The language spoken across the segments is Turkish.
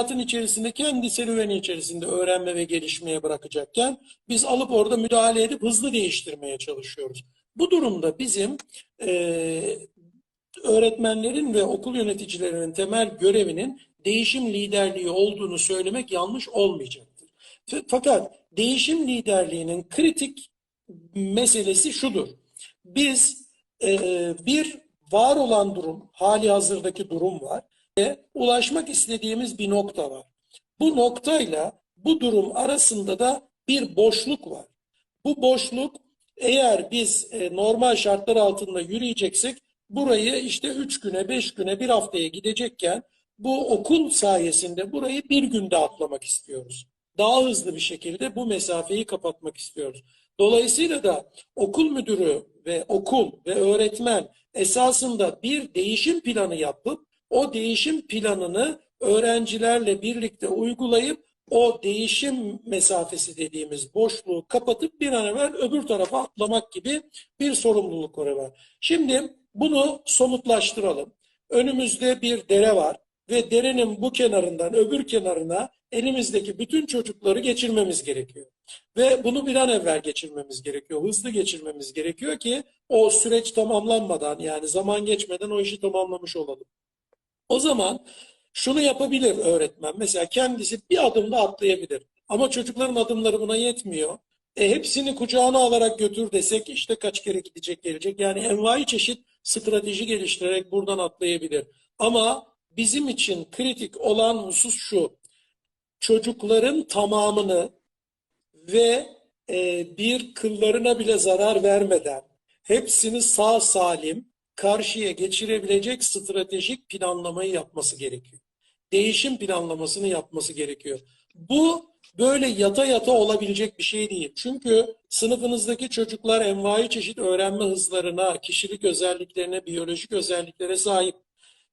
hayatın içerisinde kendi serüveni içerisinde öğrenme ve gelişmeye bırakacakken biz alıp orada müdahale edip hızlı değiştirmeye çalışıyoruz. Bu durumda bizim e, öğretmenlerin ve okul yöneticilerinin temel görevinin değişim liderliği olduğunu söylemek yanlış olmayacaktır. Fakat değişim liderliğinin kritik meselesi şudur. Biz e, bir var olan durum, hali hazırdaki durum var ve ulaşmak istediğimiz bir nokta var. Bu noktayla bu durum arasında da bir boşluk var. Bu boşluk eğer biz e, normal şartlar altında yürüyeceksek burayı işte 3 güne, 5 güne, bir haftaya gidecekken bu okul sayesinde burayı bir günde atlamak istiyoruz. Daha hızlı bir şekilde bu mesafeyi kapatmak istiyoruz. Dolayısıyla da okul müdürü ve okul ve öğretmen esasında bir değişim planı yapıp o değişim planını öğrencilerle birlikte uygulayıp o değişim mesafesi dediğimiz boşluğu kapatıp bir an evvel öbür tarafa atlamak gibi bir sorumlulukları var. Şimdi bunu somutlaştıralım. Önümüzde bir dere var ve derenin bu kenarından öbür kenarına elimizdeki bütün çocukları geçirmemiz gerekiyor. Ve bunu bir an evvel geçirmemiz gerekiyor. Hızlı geçirmemiz gerekiyor ki o süreç tamamlanmadan yani zaman geçmeden o işi tamamlamış olalım. O zaman şunu yapabilir öğretmen. Mesela kendisi bir adımda atlayabilir. Ama çocukların adımları buna yetmiyor. E, hepsini kucağına alarak götür desek işte kaç kere gidecek gelecek. Yani envai çeşit strateji geliştirerek buradan atlayabilir. Ama bizim için kritik olan husus şu. Çocukların tamamını ve e, bir kıllarına bile zarar vermeden hepsini sağ salim karşıya geçirebilecek stratejik planlamayı yapması gerekiyor. Değişim planlamasını yapması gerekiyor. Bu böyle yata yata olabilecek bir şey değil. Çünkü sınıfınızdaki çocuklar envai çeşit öğrenme hızlarına, kişilik özelliklerine, biyolojik özelliklere sahip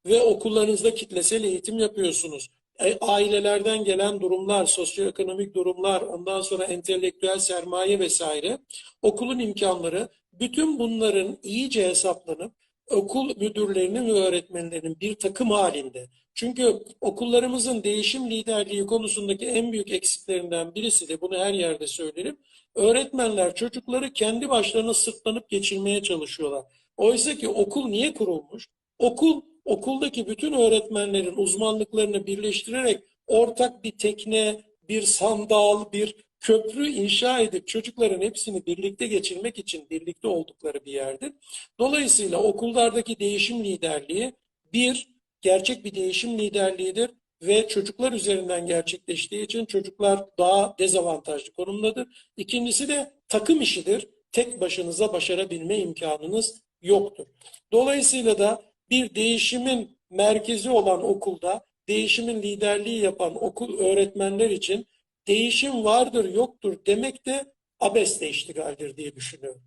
ve okullarınızda kitlesel eğitim yapıyorsunuz. E, ailelerden gelen durumlar, sosyoekonomik durumlar, ondan sonra entelektüel sermaye vesaire, okulun imkanları, bütün bunların iyice hesaplanıp okul müdürlerinin ve öğretmenlerinin bir takım halinde. Çünkü okullarımızın değişim liderliği konusundaki en büyük eksiklerinden birisi de bunu her yerde söylerim. Öğretmenler çocukları kendi başlarına sırtlanıp geçirmeye çalışıyorlar. Oysa ki okul niye kurulmuş? Okul okuldaki bütün öğretmenlerin uzmanlıklarını birleştirerek ortak bir tekne, bir sandal, bir köprü inşa edip çocukların hepsini birlikte geçirmek için birlikte oldukları bir yerdir. Dolayısıyla okullardaki değişim liderliği bir, gerçek bir değişim liderliğidir ve çocuklar üzerinden gerçekleştiği için çocuklar daha dezavantajlı konumdadır. İkincisi de takım işidir. Tek başınıza başarabilme imkanınız yoktur. Dolayısıyla da bir değişimin merkezi olan okulda değişimin liderliği yapan okul öğretmenler için değişim vardır yoktur demek de abesle iştigaldir diye düşünüyorum.